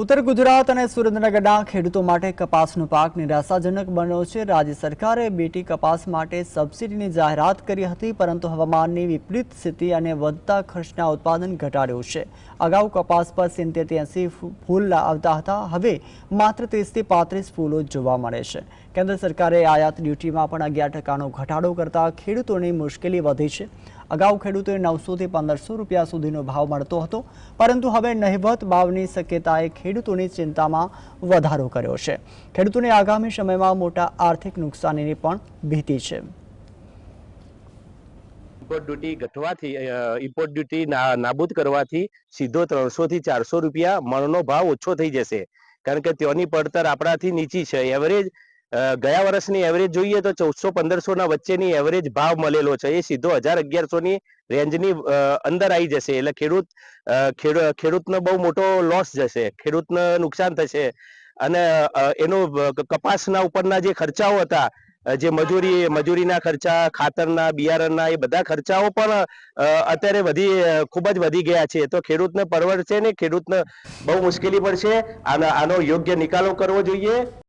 ઉત્તર ગુજરાત અને સુરેન્દ્રનગરના ખેડૂતો માટે કપાસનો પાક નિરાશાજનક બન્યો છે. રાજ્ય સરકારે બીટી કપાસ માટે સબસિડીની જાહેરાત કરી હતી, પરંતુ હવામાનની વિપરીત સ્થિતિ અને વધતા ખર્ચના ઉત્પાદન ઘટાડ્યું છે. અગાઉ કપાસ પર સિત્તેરથી ફૂલ આવતા હતા, હવે માત્ર ત્રીસથી પાંત્રીસ ફૂલો જોવા મળે છે. કેન્દ્ર સરકારે આયાત ડ્યુટીમાં પણ અગિયાર ટકાનો ઘટાડો કરતા ખેડૂતોની મુશ્કેલી વધી છે. અગાઉ ખેડૂતોએ નવસોથી પંદરસો રૂપિયા સુધીનો ભાવ મળતો હતો, પરંતુ હવે નહિવત ભાવની શક્યતાએ ખેડૂતોની ચિંતામાં વધારો કર્યો છે. ખેડૂતોને આગામી સમયમાં મોટા આર્થિક નુકસાનીની પણ ભીતિ છે. ઇમ્પોર્ટ ઘટવાથી ઇમ્પોર્ટ કરવાથી સીધો ત્રણસો ચારસો રૂપિયા મણનો ભાવ ઓછો થઈ જશે. કારણ કે ત્યાંની પડતર આપણાથી નીચી છે. એવરેજ ગયા વર્ષની એવરેજ જોઈએ તો ચૌદસો પંદરસો ના વચ્ચેની એવરેજ ભાવ મળેલો છે. એ સીધો હજાર અગિયારસો ની રેન્જની અંદર આવી જશે. એટલે ખેડૂત ખેડૂતનો બહુ મોટો લોસ જશે. ખેડૂતને નુકસાન થશે. અને એનો કપાસના ઉપરના જે ખર્ચાઓ હતા જે મજૂરી, મજૂરીના ખર્ચા, ખાતરના, બિયારણના, એ બધા ખર્ચાઓ પણ અત્યારે વધી ખૂબ જ વધી ગયા છે. તો ખેડૂતને પરવડશે ને ખેડૂતને બહુ મુશ્કેલી પડશે. આનો યોગ્ય નિકાલો કરવો જોઈએ.